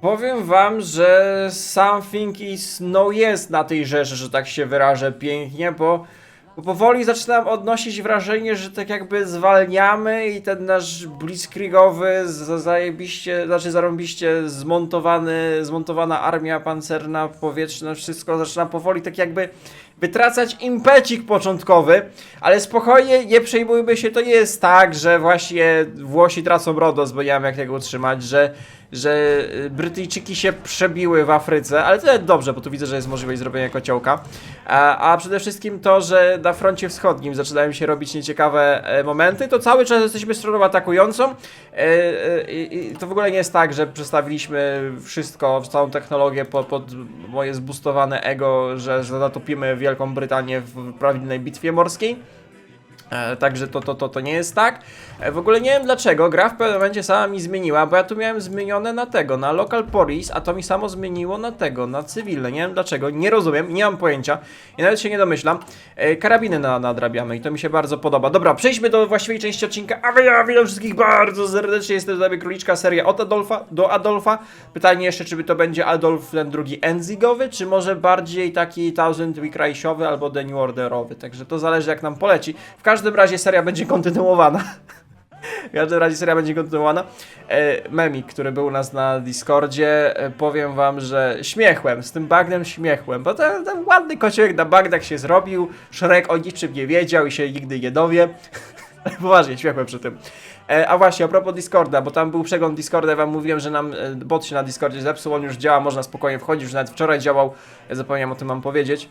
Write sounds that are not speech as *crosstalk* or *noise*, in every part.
Powiem wam, że something is no jest na tej rzeczy, że tak się wyrażę pięknie, bo, bo powoli zaczynam odnosić wrażenie, że tak jakby zwalniamy i ten nasz blitzkriegowy, za- zajebiście, znaczy zarąbiście zmontowany, zmontowana armia pancerna, powietrzna, wszystko zaczyna powoli tak jakby wytracać impecik początkowy, ale spokojnie, nie przejmujmy się, to nie jest tak, że właśnie Włosi tracą Rodos, bo nie wiem jak tego utrzymać, że, że y, Brytyjczyki się przebiły w Afryce, ale to dobrze, bo tu widzę, że jest możliwość zrobienia kociołka, a, a przede wszystkim to, że na froncie wschodnim zaczynają się robić nieciekawe e, momenty, to cały czas jesteśmy stroną atakującą. E, e, i to w ogóle nie jest tak, że przestawiliśmy wszystko, całą technologię pod, pod moje zbustowane ego, że, że zatopimy Wielką Brytanię w prawidłnej bitwie morskiej. E, Także to, to, to, to nie jest tak. E, W ogóle nie wiem dlaczego, gra w pewnym momencie sama mi zmieniła, bo ja tu miałem zmienione na tego, na local police, a to mi samo zmieniło na tego, na cywilne. Nie wiem dlaczego, nie rozumiem, nie mam pojęcia i nawet się nie domyślam. E, Karabiny na, nadrabiamy i to mi się bardzo podoba. Dobra, przejdźmy do właściwej części odcinka, a ja witam wszystkich bardzo serdecznie, jestem z wami Króliczka, seria od Adolfa do Adolfa. Pytanie jeszcze, czy to będzie Adolf ten drugi Enzigowy, czy może bardziej taki Thousand Week Reichowy albo The New Orderowy, także to zależy jak nam poleci. W każdym razie seria będzie kontynuowana. W każdym razie seria będzie kontynuowana. E, Memik, który był u nas na Discordzie, e, powiem wam, że śmiechłem, z tym bagnem śmiechłem, bo ten, ten ładny kociołek na bagnach się zrobił, Shrek o niczym nie wiedział i się nigdy nie dowie. *laughs* Poważnie, śmiechłem przy tym. E, a właśnie, a propos Discorda, bo tam był przegląd Discorda, ja wam mówiłem, że nam e, bot się na Discordzie zepsuł, on już działa, można spokojnie wchodzić, już nawet wczoraj działał, ja zapomniałem o tym wam powiedzieć.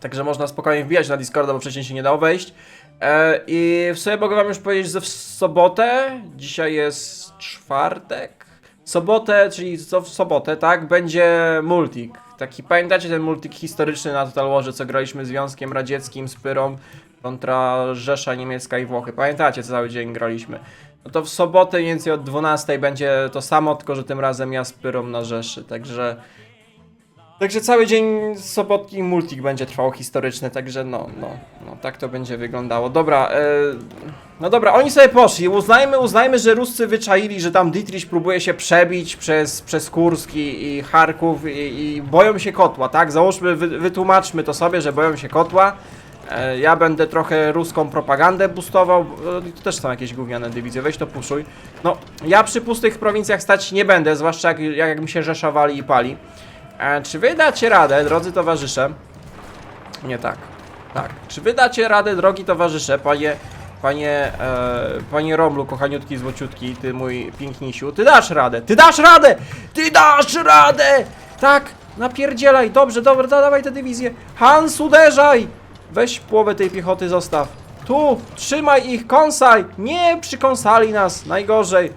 Także można spokojnie wbijać na Discorda, bo wcześniej się nie dało wejść. E, I w sobie mogę wam już powiedzieć, że w sobotę, dzisiaj jest czwartek, sobotę, czyli co w sobotę, tak, będzie multik. Taki, pamiętacie ten multik historyczny na Total Warze, co graliśmy Związkiem Radzieckim z Pyrą kontra Rzesza Niemiecka i Włochy. Pamiętacie, co cały dzień graliśmy. No to w sobotę mniej więcej od 12 będzie to samo, tylko że tym razem ja z Pyrą na Rzeszy, także... Także cały dzień sobotni multik będzie trwał historyczny, także no, no, no, tak to będzie wyglądało. Dobra, e, no dobra, oni sobie poszli. Uznajmy, uznajmy, że Ruscy wyczaili, że tam Dietrich próbuje się przebić przez, przez Kursk i, Charków i, i boją się kotła, tak? Załóżmy, wy, wytłumaczmy to sobie, że boją się kotła. E, ja będę trochę ruską propagandę boostował. E, to też są jakieś gówniane dywizje, weź to puszuj. No, ja przy pustych prowincjach stać nie będę, zwłaszcza jak, jak mi się Rzesza wali i pali. E, czy wy dacie radę, drodzy towarzysze? Nie tak. Tak. Czy wy dacie radę, drogi towarzysze, panie, panie, e, panie Romlu, kochaniutki, złociutki, ty mój pięknisiu, ty dasz radę, ty dasz radę, ty dasz radę! Tak, napierdzielaj, dobrze, dobra, da, dawaj tę dywizję. Hans, uderzaj! Weź połowę tej piechoty, zostaw. Tu, trzymaj ich, kąsaj! Nie przykąsali nas, najgorzej. E,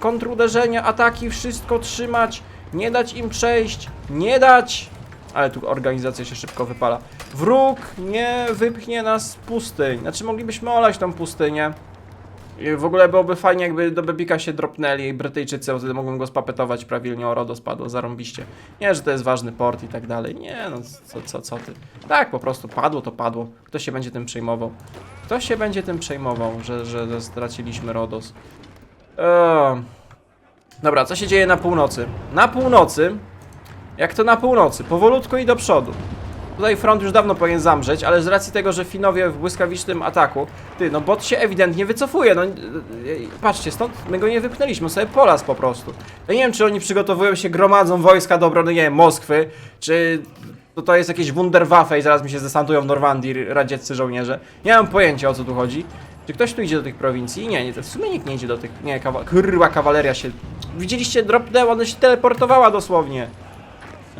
kontruderzenia, ataki, wszystko trzymać. Nie dać im przejść, nie dać. Ale tu organizacja się szybko wypala. Wróg nie wypchnie nas z pustyń. Znaczy moglibyśmy olać tą pustynię. I w ogóle byłoby fajnie, jakby do Bebika się dropnęli i Brytyjczycy, bo wtedy mogłem go spapetować prawilnie, o RODO spadło, zarąbiście. Nie, że to jest ważny port i tak dalej. Nie, no co, co, co ty. Tak, po prostu padło to padło. Kto się będzie tym przejmował? Kto się będzie tym przejmował, że, że straciliśmy RODOS? Eee. Dobra, co się dzieje na północy? Na północy, jak to na północy, powolutku i do przodu. Tutaj front już dawno powinien zamrzeć, ale z racji tego, że Finowie w błyskawicznym ataku, ty, no bot się ewidentnie wycofuje, no, yy, yy, patrzcie, stąd my go nie wypchnęliśmy, sobie polas po prostu. Ja nie wiem, czy oni przygotowują się, gromadzą wojska do obrony, nie wiem, Moskwy, czy to, to jest jakieś Wunderwaffe i zaraz mi się zesantują w Normandii radzieccy żołnierze. Nie mam pojęcia, o co tu chodzi. Czy ktoś tu idzie do tych prowincji? Nie, nie, w sumie nikt nie idzie do tych, nie, kawa kurwa, kawaleria się, widzieliście, dropnęła, ona się teleportowała dosłownie.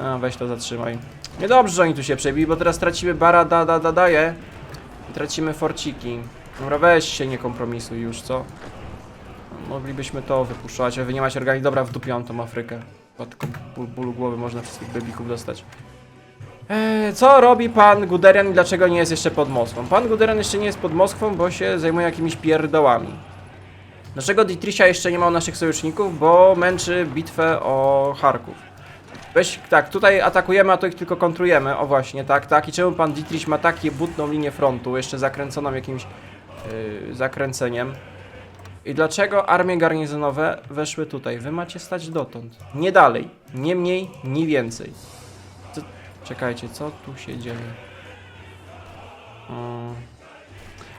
A, weź to zatrzymaj. Niedobrze, że oni tu się przebili, bo teraz tracimy bara da da da daje. I tracimy forciki. Dobra, weź się nie kompromisuj już, co? Moglibyśmy to wypuszczać, a wy nie macie organi. Dobra, wdupią tą Afrykę. Chyba tylko ból, bólu głowy można wszystkich bebików dostać. Eee, co robi pan Guderian i dlaczego nie jest jeszcze pod Moskwą? Pan Guderian jeszcze nie jest pod Moskwą, bo się zajmuje jakimiś pierdołami. Dlaczego Dietricha jeszcze nie ma u naszych sojuszników? Bo męczy bitwę o Charków. Weź, tak, tutaj atakujemy, a to ich tylko kontrujemy. O właśnie, tak, tak. I czemu pan Dietrich ma takie butną linię frontu, jeszcze zakręconą jakimś yy, zakręceniem? I dlaczego armie garnizonowe weszły tutaj? Wy macie stać dotąd. Nie dalej. Nie mniej, nie więcej. Czekajcie, co tu się dzieje?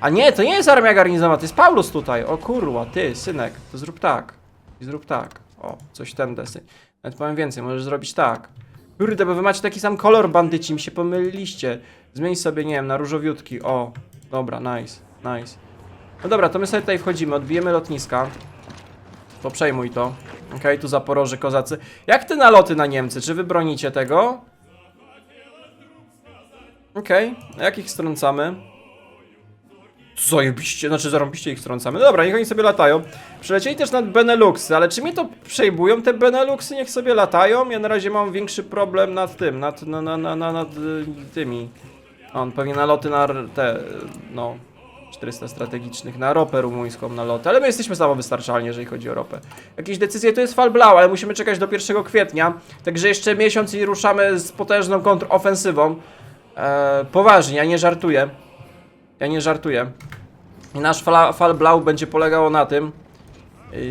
A nie, to nie jest armia garnizonowa, to jest Paulus tutaj. O kurwa, ty, synek, to zrób tak. I zrób tak. O, coś ten desy. Nawet powiem więcej, możesz zrobić tak. Kurde, bo wy macie taki sam kolor, bandyci, mi się pomyliliście. Zmień sobie, nie wiem, na różowiutki. O, dobra, nice, nice. No dobra, to my sobie tutaj wchodzimy, odbijemy lotniska. To przejmuj to. Okej, tu Zaporoże, kozacy. Jak te naloty na Niemcy? Czy wy bronicie tego? Okej, a jak ich strącamy? Zajebiście, znaczy zarąbiście ich strącamy. Dobra, niech oni sobie latają. Przylecieli też nad Beneluxy, ale czy mnie to przejmują te Beneluxy? Niech sobie latają. Ja na razie mam większy problem nad tym, nad, na, na, na, na, nad y, tymi. On pewnie naloty na te, no, 400 strategicznych, na ropę rumuńską naloty, ale my jesteśmy samowystarczalni, jeżeli chodzi o ropę. Jakieś decyzje to jest falblau, ale musimy czekać do 1 kwietnia, także jeszcze miesiąc i ruszamy z potężną kontrofensywą. Eee, poważnie, ja nie żartuję. Ja nie żartuję. I nasz fala- fal blau będzie polegało na tym,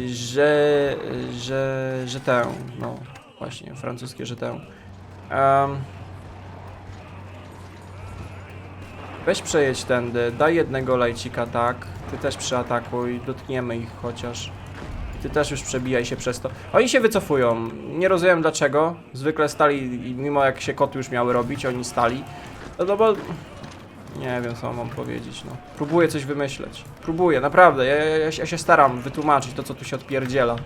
że, że, że tę, no właśnie, francuskie, że tę. Em, weź przejedź tędy, daj jednego lajcika, tak. Ty też przyatakuj, dotkniemy ich chociaż. Ty też już przebijaj się przez to. Oni się wycofują. Nie rozumiem dlaczego. Zwykle stali, mimo jak się koty już miały robić, oni stali. No, bo nie wiem, co mam powiedzieć, no. Próbuję coś wymyśleć. Próbuję, naprawdę. Ja, ja, ja, się- staram wytłumaczyć to, co tu się odpierdziela.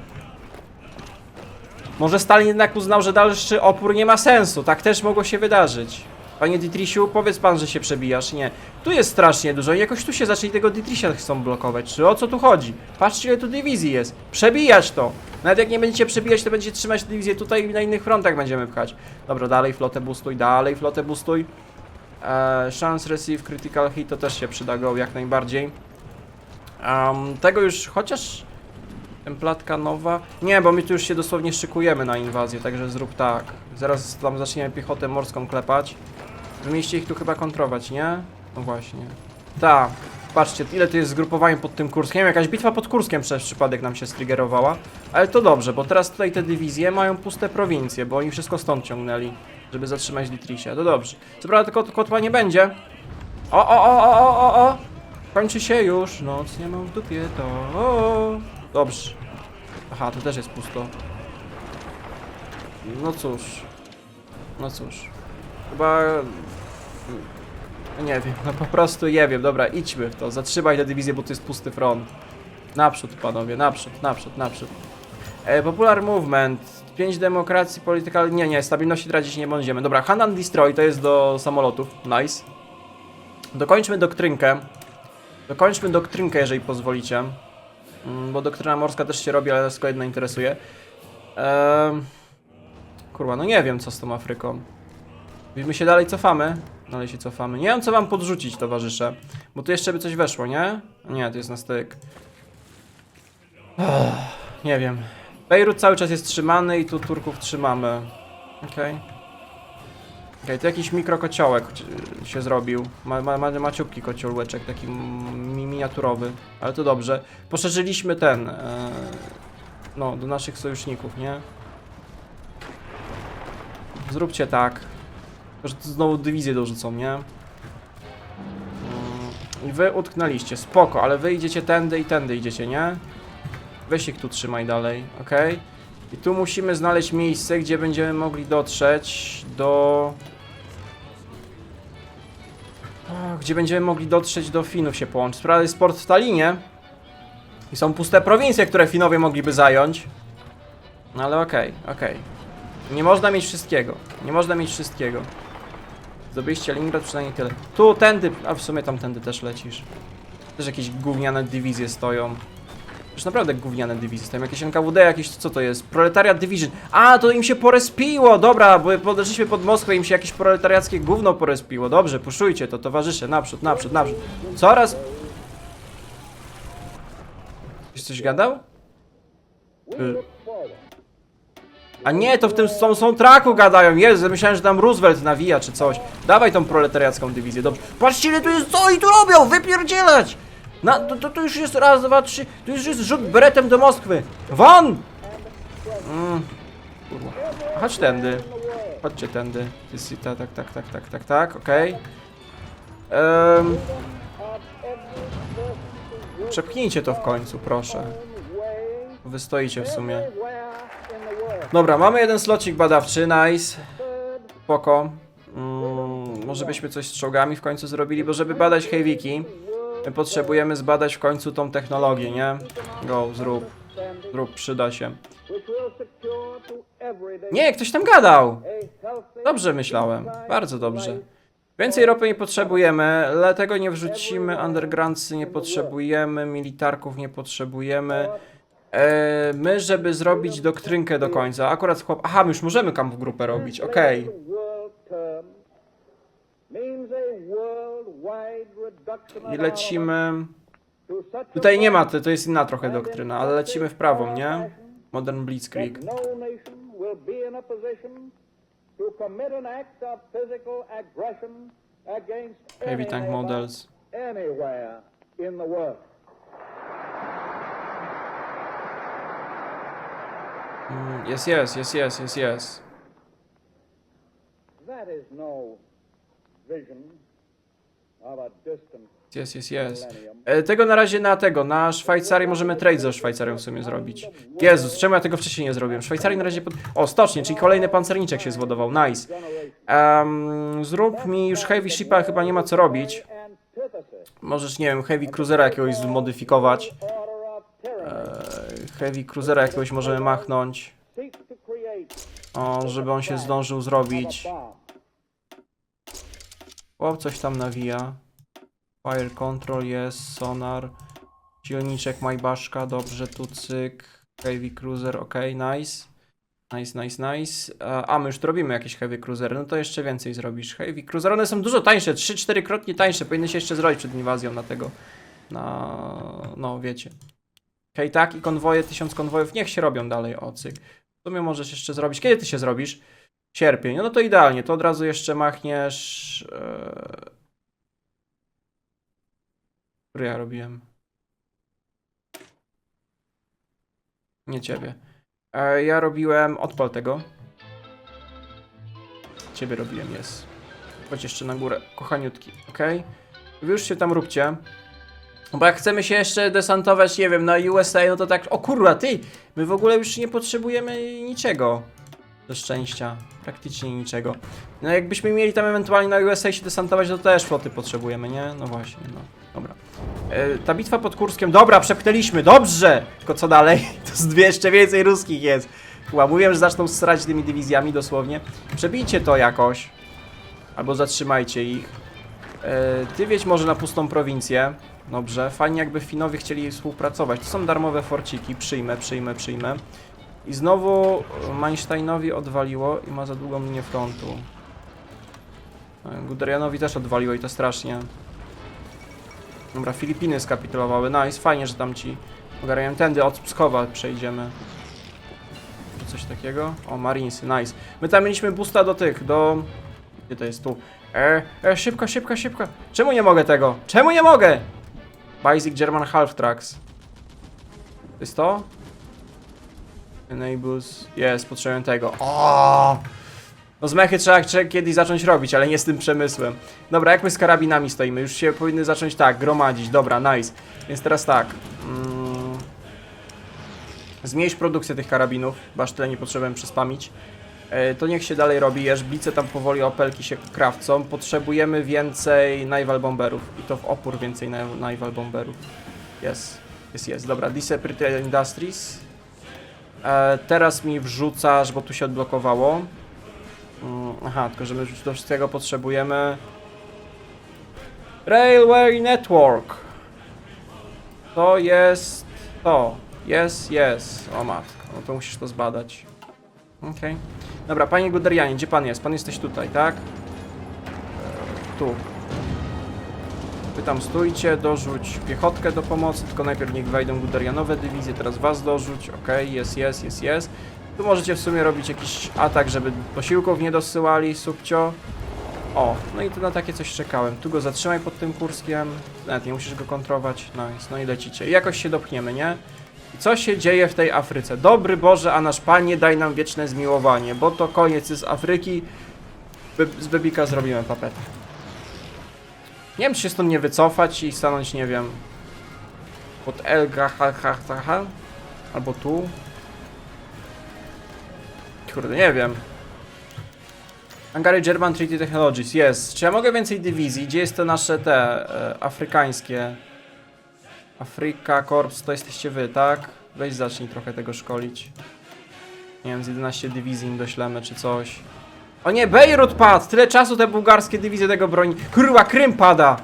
Może Stalin jednak uznał, że dalszy opór nie ma sensu. Tak też mogło się wydarzyć. Panie Dietrichu, powiedz pan, że się przebijasz. Nie. Tu jest strasznie dużo i jakoś tu się zaczęli tego Dietricha chcą blokować. Czy o co tu chodzi? Patrzcie, ile tu dywizji jest. Przebijać to! Nawet jak nie będziecie przebijać, to będziecie trzymać dywizję tutaj i na innych frontach będziemy pchać. Dobra, dalej flotę boostuj, dalej flotę boostuj. Eee, chance receive critical hit to też się przyda go jak najbardziej. Um, tego już chociaż templatka nowa. Nie, bo my tu już się dosłownie szykujemy na inwazję, także zrób tak. Zaraz tam zaczniemy piechotę morską klepać. Mieliście ich tu chyba kontrować, nie? No właśnie. Tak. Patrzcie, ile tu jest zgrupowań pod tym Kurskiem. Jakaś bitwa pod Kurskiem przez przypadek nam się striggerowała. Ale to dobrze, bo teraz tutaj te dywizje mają puste prowincje, bo oni wszystko stąd ciągnęli, żeby zatrzymać Dietrichia. To dobrze. Co prawda tylko kotła nie będzie. O, o, o, o, o, o, o! Kończy się już, noc nie mam w dupie, to... O, dobrze. Aha, to też jest pusto. No cóż. No cóż. Chyba... Nie wiem, no po prostu nie wiem. Dobra, idźmy w to. Zatrzymaj tę dywizję, bo to jest pusty front. Naprzód, panowie, naprzód, naprzód, naprzód. E, popular Movement. 5 demokracji, political... Nie, nie, stabilności tracić nie będziemy. Dobra, Hand and Destroy to jest do samolotów. Nice. Dokończmy doktrynkę. Dokończmy doktrynkę, jeżeli pozwolicie. Mm, Bo doktryna morska też się robi, ale nas tylko jedno interesuje. Ehm... Kurwa, no nie wiem co z tą Afryką. My się dalej cofamy. Dalej się cofamy. Nie wiem co wam podrzucić, towarzysze. Bo tu jeszcze by coś weszło, nie? Nie, to jest na styk. Nie wiem. Bejrut cały czas jest trzymany i tu Turków trzymamy. Okej. Okej, tu jakiś mikrokociołek y, się zrobił. Ma, ma, ma, maciupki kociołeczek, taki mi- miniaturowy. Ale to dobrze. Poszerzyliśmy ten... E, no, do naszych sojuszników, nie? Zróbcie tak. Że znowu dywizję dorzucą, nie? Mm, I wy utknęliście, spoko, ale wy idziecie tędy i tędy idziecie, nie? Weź ich tu trzymaj dalej, ok? I tu musimy znaleźć miejsce, gdzie będziemy mogli dotrzeć do... Gdzie będziemy mogli dotrzeć do Finów się połączyć. Sprawa jest port w Talinie. I są puste prowincje, które Finowie mogliby zająć. No ale okej, okej. Nie można mieć wszystkiego. Nie można mieć wszystkiego. Zdobyliście Leningrad przynajmniej tyle. Tu, tędy, a w sumie tam tędy też lecisz. Też jakieś gówniane dywizje stoją. Już naprawdę gówniane dywizje stoją. Jakieś NKWD, jakieś, co to jest? Proletariat Division. A, to im się porespiło! Dobra, bo podeszliśmy pod Moskwę, im się jakieś proletariackie gówno porespiło. Dobrze, puszujcie to, towarzysze, naprzód, naprzód, naprzód. Coraz... Ktoś coś gadał? Y- A nie, to w tym są, są traku gadają. Jezu, myślałem, że tam Roosevelt nawija czy coś. Dawaj tą proletariacką dywizję, dobrze. Patrzcie, ile tu jest, co oni tu robią? Wypierdzielać! Na, to, to, to już jest raz, dwa, trzy. To już jest rzut beretem do Moskwy. Won! Mm. Chodź tędy. Chodźcie tędy. Ty si- Tak, tak, tak, tak, tak, tak, tak, okej. Em, Przepchnijcie to w końcu, proszę. Wy stoicie w sumie. Dobra, mamy jeden slocik badawczy, nice. Spoko. Mm, może byśmy coś z czołgami w końcu zrobili, bo żeby badać Heaviki, my potrzebujemy zbadać w końcu tą technologię, nie? Go, zrób. Zrób, przyda się. Nie, ktoś tam gadał! Dobrze myślałem, bardzo dobrze. Więcej ropy nie potrzebujemy, dlatego nie wrzucimy, undergroundsy nie potrzebujemy, militarków nie potrzebujemy. E, my, żeby zrobić doktrynkę do końca, akurat chłop... Aha, my już możemy kamp grupę robić, okej. I lecimy... Tutaj nie ma, to, to jest inna trochę doktryna, ale lecimy w prawo, nie? Modern Blitzkrieg. no Heavy tank models. Mm, Jest, jest, jest, jest, jest, jest. That is no vision Jest, jest, jest. E, tego na razie na tego, na Szwajcarię możemy trade ze Szwajcarią w sumie zrobić. Jezus, czemu ja tego wcześniej nie zrobiłem? Szwajcarii na razie pod... O, stocznie, czyli kolejny pancerniczek się zwodował, nice. Em, zrób mi już Heavy Shipa, chyba nie ma co robić. Możesz, nie wiem, Heavy Cruisera jakiegoś zmodyfikować. E, heavy Cruisera jakiegoś możemy machnąć. O, żeby on się zdążył zrobić. O, coś tam nawija. Fire control jest, sonar. Silniczek Majbaszka, dobrze, tu cyk. Heavy cruiser, ok, nice. Nice, nice, nice. A, my już robimy jakieś heavy cruisery, no to jeszcze więcej zrobisz. Heavy cruiser, one są dużo tańsze, 3-4 krotnie tańsze, powinny się jeszcze zrobić przed inwazją na tego. Na, no wiecie. Hej, tak, i konwoje, tysiąc konwojów, niech się robią dalej, o cyk. W sumie możesz jeszcze zrobić, kiedy ty się zrobisz? Sierpień, no to idealnie, to od razu jeszcze machniesz... Ee... Który ja robiłem? Nie ciebie. E, ja robiłem... Odpal tego. Ciebie robiłem, jest. Chodź jeszcze na górę, kochaniutki, ok? Już się tam róbcie. Bo jak chcemy się jeszcze desantować, nie wiem, na USA, no to tak... O kurwa, ty! My w ogóle już nie potrzebujemy niczego. Do szczęścia. Praktycznie niczego. No jakbyśmy mieli tam ewentualnie na USA się desantować, to też floty potrzebujemy, nie? No właśnie, no. Dobra. E, ta bitwa pod Kurskiem, dobra, przepchnęliśmy, dobrze! Tylko co dalej? *laughs* To z dwie jeszcze więcej ruskich jest. Chyba mówiłem, że zaczną strać tymi dywizjami dosłownie. Przebijcie to jakoś. Albo zatrzymajcie ich. E, ty wiedź może na pustą prowincję. Dobrze, fajnie jakby Finowie chcieli współpracować. To są darmowe forciki, przyjmę, przyjmę, przyjmę. I znowu Mansteinowi odwaliło i ma za długą linię frontu. E, Guderianowi też odwaliło i to strasznie. Dobra, Filipiny skapitulowały. Nice, fajnie, że tam ci ogarniają. Tędy od Pskowa przejdziemy. Coś takiego? O, Marinesy, nice. My tam mieliśmy boosta do tych, do... Gdzie to jest? Tu. E, e, szybko, szybko, szybko. Czemu nie mogę tego? Czemu nie mogę? Basic German Half Tracks. To jest to? Enables. Jest, potrzebuję tego. O! No z mechy trzeba, kiedyś zacząć robić, ale nie z tym przemysłem. Dobra, jak my z karabinami stoimy? Już się powinny zacząć tak, gromadzić. Dobra, nice. Więc teraz tak. Mm, zmniejsz produkcję tych karabinów, bo aż tyle nie potrzebujemy przespamić. E, to niech się dalej robi, jeżbice tam powoli opelki się krawcą. Potrzebujemy więcej naval bomberów i to w opór więcej na- naval bomberów. Jest, jest, jest. Dobra, Disseparate Industries. E, teraz mi wrzucasz, bo tu się odblokowało. Mm, aha, tylko że my już do wszystkiego potrzebujemy Railway Network. To jest to. Jest, jest. O matko, no to musisz to zbadać. Okej. Dobra, panie Guderianie, gdzie pan jest? Pan jesteś tutaj, tak? E, tu. Tam stójcie, dorzuć piechotkę do pomocy, tylko najpierw niech wejdą Guderianowe dywizje, teraz was dorzuć, okej, jest, jest, jest, jest. Tu możecie w sumie robić jakiś atak, żeby posiłków nie dosyłali, subcio. O, no i to na takie coś czekałem. Tu go zatrzymaj pod tym kurskiem. Nawet nie musisz go kontrować. Nice, no i lecicie. I jakoś się dopchniemy, nie? I co się dzieje w tej Afryce? Dobry Boże, a nasz Panie daj nam wieczne zmiłowanie, bo to koniec z Afryki. Be z Bebika zrobimy papetę. Nie wiem, czy się stąd nie wycofać i stanąć, nie wiem, pod LGHHH albo tu. Kurde, nie wiem. Hungary German Treaty Technologies, jest. Czy ja mogę więcej dywizji? Gdzie jest to nasze te e, afrykańskie? Afryka Corps to jesteście wy, tak? Weź zacznij trochę tego szkolić. Nie wiem, z 11 dywizji im doślemy czy coś. O nie, Bejrut padł! Tyle czasu te bułgarskie dywizje tego broni. Kurwa, Krym pada!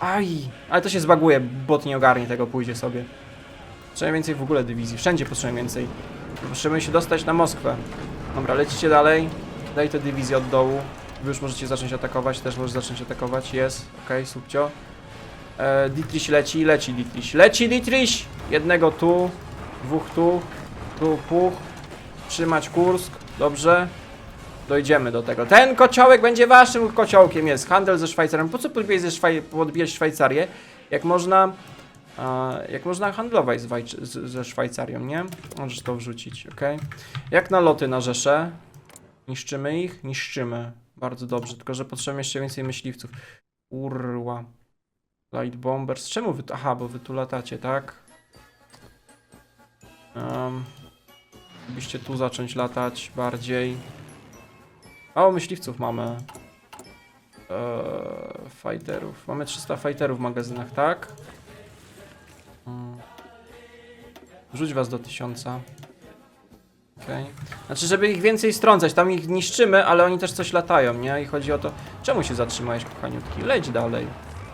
Aj! Ale to się zbaguje, bot nie ogarnie tego, pójdzie sobie. Potrzebujemy więcej w ogóle dywizji, wszędzie potrzebujemy więcej. Potrzebujemy się dostać na Moskwę. Dobra, lecicie dalej. Daj te dywizje od dołu. Wy już możecie zacząć atakować, też możesz zacząć atakować. Jest, okej, subcio. E, Dietrich leci, leci Dietrich. Leci Dietrich! Jednego tu, dwóch tu, tu puch. Trzymać Kursk, dobrze. Dojdziemy do tego. Ten kociołek będzie waszym kociołkiem, jest. Handel ze Szwajcarią. Po co podbijać, ze Szwaj podbijać Szwajcarię, jak można... jak można handlować z z, ze Szwajcarią, nie? Możesz to wrzucić, ok? Jak naloty na Rzeszę? Niszczymy ich? Niszczymy. Bardzo dobrze, tylko że potrzebujemy jeszcze więcej myśliwców. Urła. Light Bombers. Czemu wy... Aha, bo wy tu latacie, tak? Um, byście tu zacząć latać bardziej. Mało myśliwców mamy. Eee, fighterów. Mamy 300 fighterów w magazynach, tak? Mm. Rzuć was do 1000. Okej. Znaczy, żeby ich więcej strącać, tam ich niszczymy, ale oni też coś latają, nie? I chodzi o to, czemu się zatrzymałeś, kochaniutki? Leć dalej.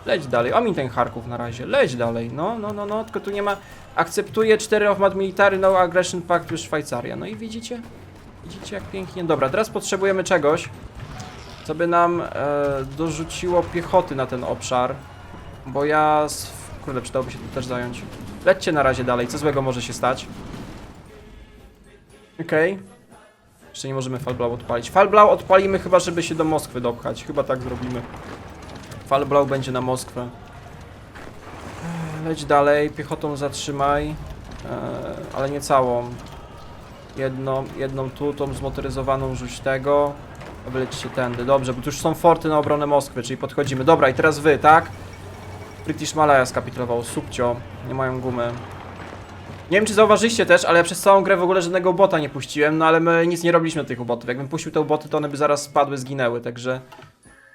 Leć dalej. Omin ten Charków na razie. Leć dalej. No, no, no, no. Tylko tu nie ma... Akceptuje 4 of Mad Military, no Aggression Pact już Szwajcaria. No i widzicie? Widzicie jak pięknie? Dobra, teraz potrzebujemy czegoś, co by nam e, dorzuciło piechoty na ten obszar. Bo ja... Kurde, przydałoby się tu też zająć. Lećcie na razie dalej, co złego może się stać? Okej. Jeszcze nie możemy Falblau odpalić. Falblau odpalimy chyba, żeby się do Moskwy dopchać. Chyba tak zrobimy. Falblau będzie na Moskwę. Leć dalej, piechotą zatrzymaj. E, ale nie całą. Jedną, jedną tu, tą zmotoryzowaną rzuć tego. A wy lecicie tędy. Dobrze, bo tu już są forty na obronę Moskwy, czyli podchodzimy. Dobra, i teraz wy, tak? British Malaya skapitulował. Subcio. Nie mają gumy. Nie wiem, czy zauważyliście też, ale ja przez całą grę w ogóle żadnego bota nie puściłem, no ale my nic nie robiliśmy do tych ubotów. Jakbym puścił te uboty, to one by zaraz spadły, zginęły, także...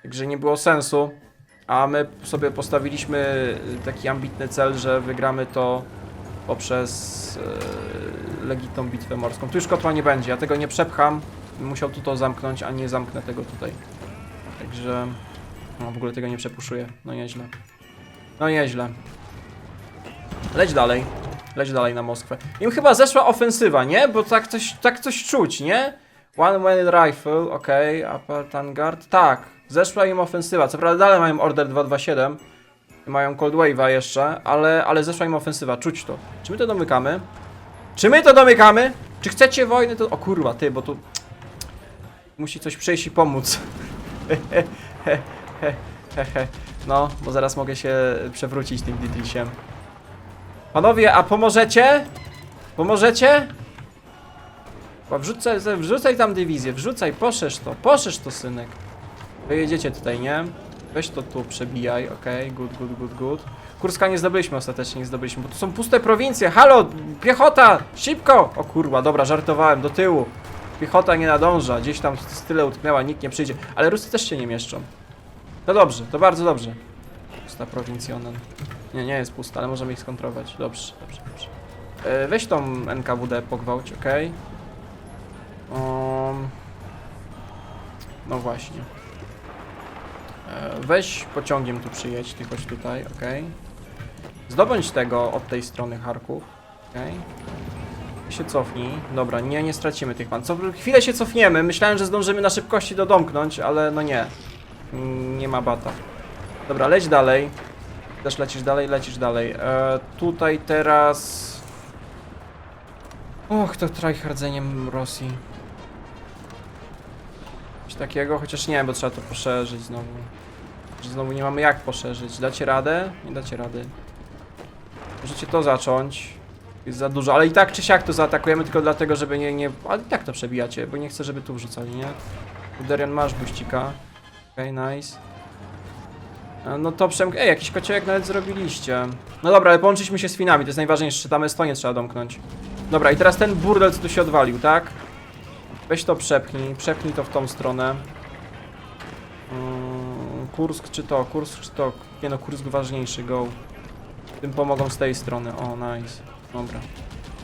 Także nie było sensu. A my sobie postawiliśmy taki ambitny cel, że wygramy to poprzez e, legitną bitwę morską. Tu już kotła nie będzie, ja tego nie przepcham. Musiał tu to zamknąć, a nie zamknę tego tutaj. Także... No, w ogóle tego nie przepuszuję. No nieźle. No nieźle. Leć dalej. Leć dalej na Moskwę. Im chyba zeszła ofensywa, nie? Bo tak coś, tak coś czuć, nie? One Man Rifle, okay. Upper Vanguard, tak. Zeszła im ofensywa. Co prawda dalej mają Order 227. i Mają Cold Wave'a jeszcze, ale, ale zeszła im ofensywa. Czuć to. Czy my to domykamy? Czy my to domykamy? Czy chcecie wojny? To... O kurwa, ty, bo tu... Musi coś przejść i pomóc. *laughs* no, bo zaraz mogę się przewrócić tym Dietrichem. Panowie, a pomożecie? Pomożecie? Bo wrzucaj, wrzucaj tam dywizję, wrzucaj, poszerz to, poszerz to, synek. Wyjedziecie tutaj, nie? Weź to tu, przebijaj, okej, good, good, good, good. Kurska nie zdobyliśmy ostatecznie, nie zdobyliśmy, bo tu są puste prowincje, halo, piechota, szybko! O kurwa, dobra, żartowałem, do tyłu. Piechota nie nadąża, gdzieś tam z tyle utknęła, nikt nie przyjdzie, ale Rusy też się nie mieszczą. To dobrze, to bardzo dobrze. Pusta prowincjonen. Nie, nie jest pusta, ale możemy ich skontrować. Dobrze, dobrze, dobrze. E, weź tą NKWD pogwałć, ok? Um, no właśnie. E, weź pociągiem tu przyjedź, ty chodź tutaj, ok? Zdobądź tego od tej strony Charków, ok? Się cofnij. Dobra, nie, nie stracimy tych pan. Co, chwilę się cofniemy. Myślałem, że zdążymy na szybkości dodomknąć, ale no nie. Nie ma bata. Dobra, leć dalej. Też lecisz dalej, lecisz dalej. E, tutaj teraz... Och, to tryhardzeniem Rosji. Coś takiego, chociaż nie, bo trzeba to poszerzyć znowu. Że Znowu nie mamy jak poszerzyć. Dacie radę? Nie dacie rady. Możecie to zacząć. Jest za dużo, ale i tak czy siak to zaatakujemy tylko dlatego, żeby nie, nie... Ale i tak to przebijacie, bo nie chcę, żeby tu wrzucali, nie? Uderian masz buścika. Okej, nice. E, No to przemk... Ej, jakiś kociołek nawet zrobiliście. No dobra, ale połączyliśmy się z Finami, to jest najważniejsze, tam Estonię trzeba domknąć. Dobra, i teraz ten burdel, co tu się odwalił, tak? Weź to przepchnij, przepchnij to w tą stronę. Kursk czy to, Kursk czy to? Nie no, Kursk ważniejszy, go. Tym pomogą z tej strony, o nice. Dobra.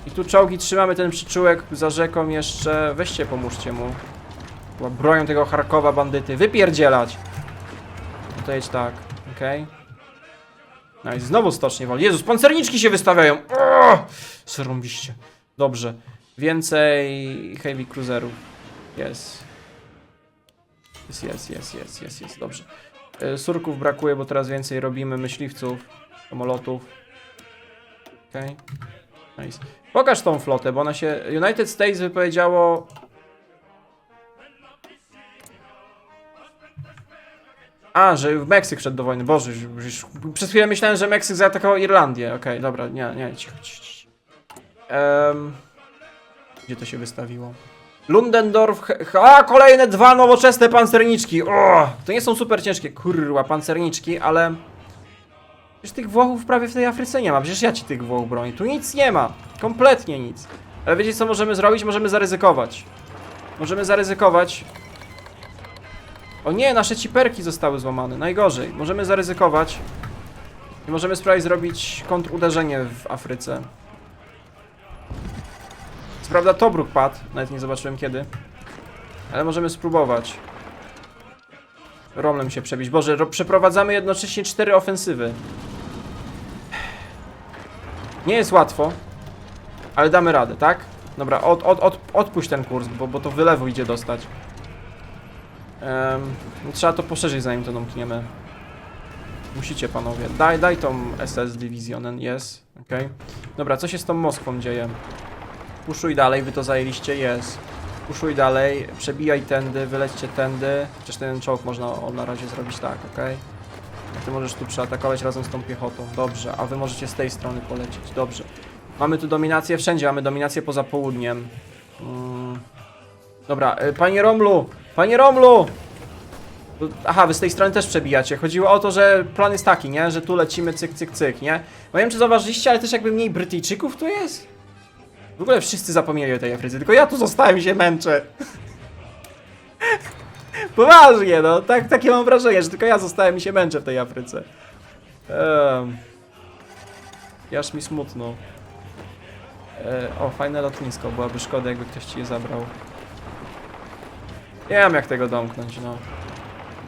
I tu czołgi trzymamy ten przyczółek za rzeką jeszcze. Weźcie, pomóżcie mu. Chyba bronią tego Charkowa bandyty. Wypierdzielać! No to jedź tak, okej. Nice, znowu stocznie woli. Jezus, pancerniczki się wystawiają! O! Srąbiście. Dobrze. Więcej heavy cruiserów. Jest. Jest, jest, jest, jest, jest, jest. Dobrze. E, Surków brakuje, bo teraz więcej robimy myśliwców, samolotów. Okej. Nice. Pokaż tą flotę, bo ona się... United States wypowiedziało... A, że Meksyk szedł do wojny. Boże, już, przez chwilę myślałem, że Meksyk zaatakował Irlandię. Okej, dobra, nie, nie, cicho, cicho. Em, gdzie to się wystawiło? Lundendorf. A, kolejne dwa nowoczesne pancerniczki. O, to nie są super ciężkie, kurwa, pancerniczki, ale. Przecież tych Włochów prawie w tej Afryce nie ma. Przecież ja ci tych Włoch bronię. Tu nic nie ma. Kompletnie nic. Ale wiecie, co możemy zrobić? Możemy zaryzykować. Możemy zaryzykować. O nie, nasze ciperki zostały złamane. Najgorzej. Możemy zaryzykować. I możemy spróbować zrobić kontruderzenie w Afryce. Co prawda Tobruk padł, nawet nie zobaczyłem kiedy. Ale możemy spróbować. Romlem się przebić. Boże, ro przeprowadzamy jednocześnie cztery ofensywy. Nie jest łatwo, ale damy radę, tak? Dobra, od, od, od, odpuść ten kurs, bo, bo to wylewu idzie dostać. Em, trzeba to poszerzyć zanim to domkniemy. Musicie panowie. Daj, daj tą SS dywizjonen, jest. Okej. Dobra, co się z tą Moskwą dzieje? Puszuj dalej, wy to zajęliście, jest. Puszuj dalej, przebijaj tędy, wylećcie tędy. Przecież ten czołg można na razie zrobić tak, okej? A Ty możesz tu przeatakować razem z tą piechotą. Dobrze, a wy możecie z tej strony polecieć. Dobrze. Mamy tu dominację, wszędzie mamy dominację poza południem. Mm. Dobra, y, panie Romlu! Panie Romlu! Aha, wy z tej strony też przebijacie. Chodziło o to, że plan jest taki, nie? Że tu lecimy cyk, cyk, cyk, nie? Nie wiem, czy zauważyliście, ale też jakby mniej Brytyjczyków tu jest? W ogóle wszyscy zapomnieli o tej Afryce, tylko ja tu zostałem i się męczę. Poważnie, no, tak, takie mam wrażenie, że tylko ja zostałem i się męczę w tej Afryce. Um, jaż mi smutno. E, o, fajne lotnisko, byłaby szkoda, jakby ktoś ci je zabrał. Nie wiem, jak tego domknąć, no.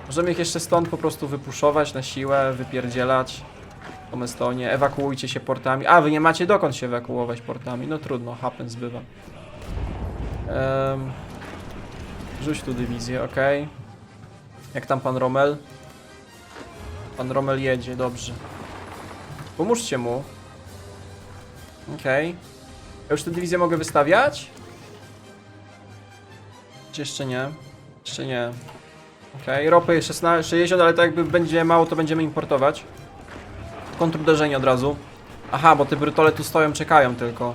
Możemy ich jeszcze stąd po prostu wypuszować na siłę, wypierdzielać. Tą Estonię, ewakuujcie się portami. A, wy nie macie dokąd się ewakuować portami. No trudno, happens bywa. Um, rzuć tu dywizję, ok. Jak tam pan Rommel? Pan Rommel jedzie, dobrze. Pomóżcie mu. Okej. Ja już tę dywizję mogę wystawiać? Czy jeszcze nie? Jeszcze nie. Okej, ropy 16, 60, ale tak jakby będzie mało, to będziemy importować. Kontruderzenie od razu. Aha, bo te brytole tu stoją, czekają tylko.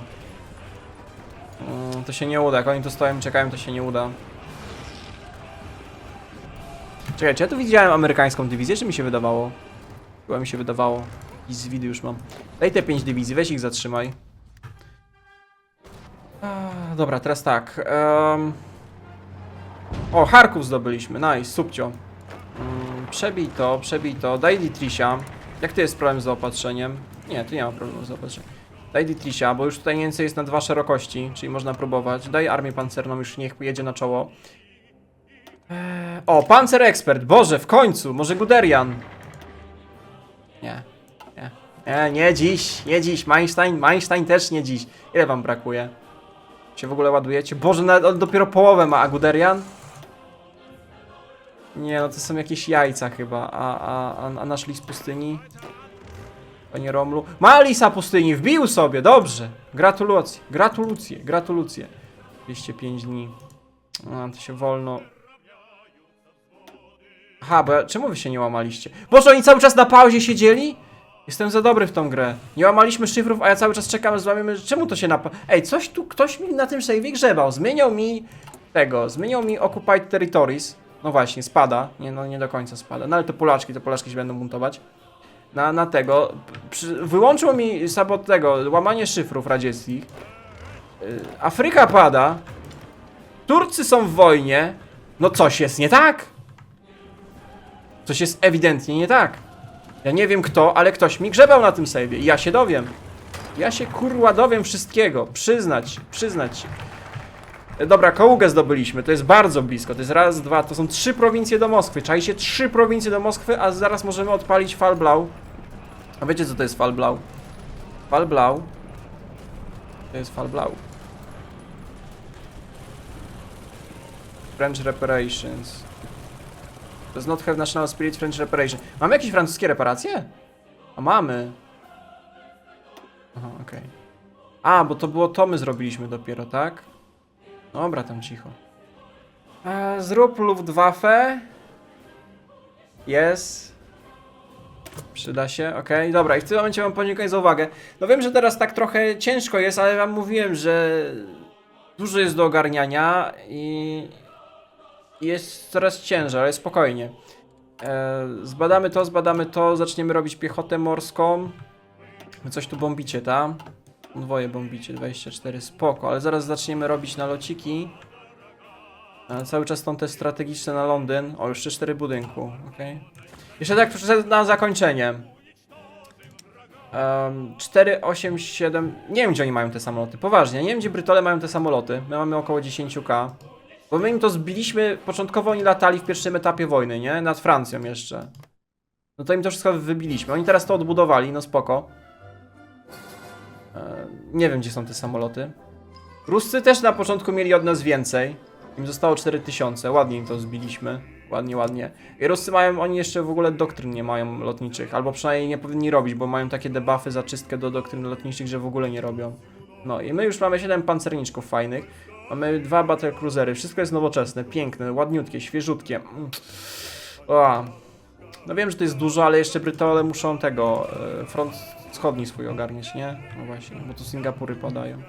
Mm, to się nie uda, jak oni tu stoją, czekają, to się nie uda. Czekaj, czy ja tu widziałem amerykańską dywizję, czy mi się wydawało? Chyba mi się wydawało. I z widy już mam. Daj te 5 dywizji, weź ich zatrzymaj. Dobra, teraz tak. O, Charków zdobyliśmy, nice, subcio. Mm, przebij to, przebij to, daj Ditrisia. Jak to jest problem z zaopatrzeniem? Nie, tu nie ma problemu z zaopatrzeniem. Daj Ditrisia, bo już tutaj więcej jest na dwa szerokości, czyli można próbować. Daj armię pancerną, już niech jedzie na czoło. Eee, o, Panzer Expert, Boże, w końcu, może Guderian. Nie, nie, nie, nie dziś, nie dziś, Meinstein, Meinstein też nie dziś. Ile wam brakuje? Się w ogóle ładujecie? Boże, nawet dopiero połowę ma, a Guderian? Nie, no to są jakieś jajca chyba. A, a, a, a nasz lis pustyni? Panie Romlu. Ma lisa pustyni, wbił sobie, dobrze. Gratulacje, gratulacje, gratulacje. 205 dni. A, to się wolno. Aha, bo czemu wy się nie łamaliście? Boże, oni cały czas na pauzie siedzieli? Jestem za dobry w tą grę. Nie łamaliśmy szyfrów, a ja cały czas czekam, złamiemy. Czemu to się napa... Ej, coś tu, ktoś mi na tym save'ie grzebał. Zmieniał mi tego, zmieniał mi Occupied Territories. No właśnie, spada. Nie, no nie do końca spada. No ale to Polaczki, to Polaczki się będą buntować. Na, na tego. Przy, wyłączył mi sabot tego, łamanie szyfrów radzieckich. Yy, Afryka pada. Turcy są w wojnie. No coś jest nie tak. Coś jest ewidentnie nie tak. Ja nie wiem kto, ale ktoś mi grzebał na tym i ja się dowiem. Ja się kurwa dowiem wszystkiego. Przyznać, przyznać Dobra, Koługę zdobyliśmy, to jest bardzo blisko. To jest raz, dwa, to są trzy prowincje do Moskwy. Czajcie trzy prowincje do Moskwy, a zaraz możemy odpalić Falblau. A wiecie co to jest Falblau? Falblau. To jest Falblau. French Reparations. Does not have national spirit French reparation. Mamy jakieś francuskie reparacje? A mamy. Aha, okej. A, bo to było to my zrobiliśmy dopiero, tak? Dobra, tam cicho. E, zrób Luftwaffe. Jest. Przyda się, okej, dobra i w tym momencie mam podziękować za uwagę. No wiem, że teraz tak trochę ciężko jest, ale wam mówiłem, że dużo jest do ogarniania i jest coraz ciężej, ale spokojnie. E, zbadamy to, zbadamy to, zaczniemy robić piechotę morską. Coś tu bombicie, tam? Dwoje bombicie, 24, spoko, ale zaraz zaczniemy robić nalociki. Cały czas są te strategiczne na Londyn. O, jeszcze 4 budynku, okej. Jeszcze tak na zakończenie. Um, 4, 8, 7. Nie wiem, gdzie oni mają te samoloty. Poważnie, nie wiem, gdzie Brytole mają te samoloty. My mamy około 10k. Bo my im to zbiliśmy. Początkowo oni latali w pierwszym etapie wojny, nie? Nad Francją jeszcze. No to im to wszystko wybiliśmy. Oni teraz to odbudowali, no spoko. E, nie wiem, gdzie są te samoloty. Ruscy też na początku mieli od nas więcej. Im zostało 4000. Ładnie im to zbiliśmy. Ładnie, ładnie. I Ruscy mają, oni jeszcze w ogóle doktryn nie mają lotniczych. Albo przynajmniej nie powinni robić, bo mają takie debuffy za czystkę do doktryn lotniczych, że w ogóle nie robią. No i my już mamy 7 pancerniczków fajnych. Mamy dwa battlecruisery. Wszystko jest nowoczesne, piękne, ładniutkie, świeżutkie. Mm. O. No wiem, że to jest dużo, ale jeszcze Brytole muszą tego e, front wschodni swój ogarniać, nie? No właśnie, bo tu Singapury podają.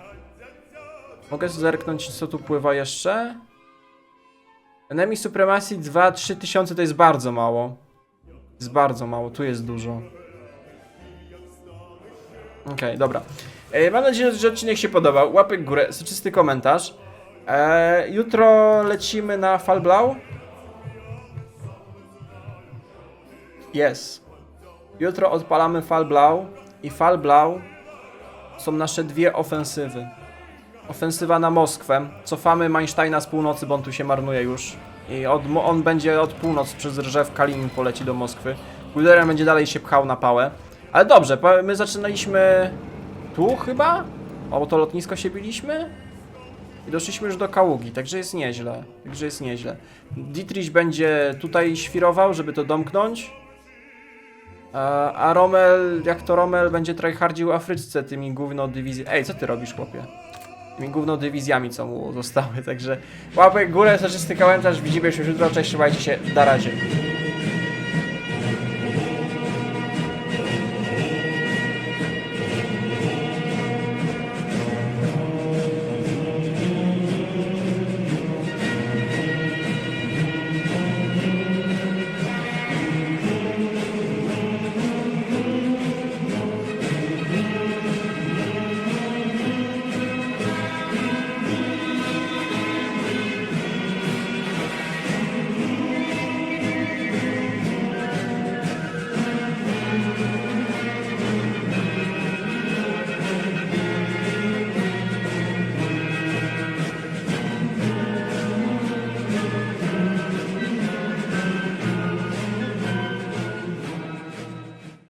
Mogę zerknąć, co tu pływa jeszcze? Enemy Supremacy 2-3 tysiące to jest bardzo mało. Jest bardzo mało, tu jest dużo. Okej, dobra. E, mam nadzieję, że odcinek się podobał. Łapek w górę, soczysty komentarz. E, jutro lecimy na Falblau. Jest. Jutro odpalamy Falblau i Falblau są nasze dwie ofensywy. Ofensywa na Moskwę. Cofamy Mainsteina z północy, bo on tu się marnuje już. I od, on będzie od północy przez Rżew Kalinin poleci do Moskwy. Guderian będzie dalej się pchał na pałę. Ale dobrze, my zaczynaliśmy tu chyba? O to lotnisko się biliśmy? I doszliśmy już do Kaługi, także jest nieźle. Także jest nieźle. Dietrich będzie tutaj świrował, żeby to domknąć. A, Rommel, jak to Rommel będzie tryhardził Afryczce tymi gówno dywizji. Ej, co ty robisz, chłopie? Tymi gówno dywizjami, co mu zostały, także łapek w górę, soczysty komentarz, widzimy się już jutro, cześć, trzymajcie się, na razie.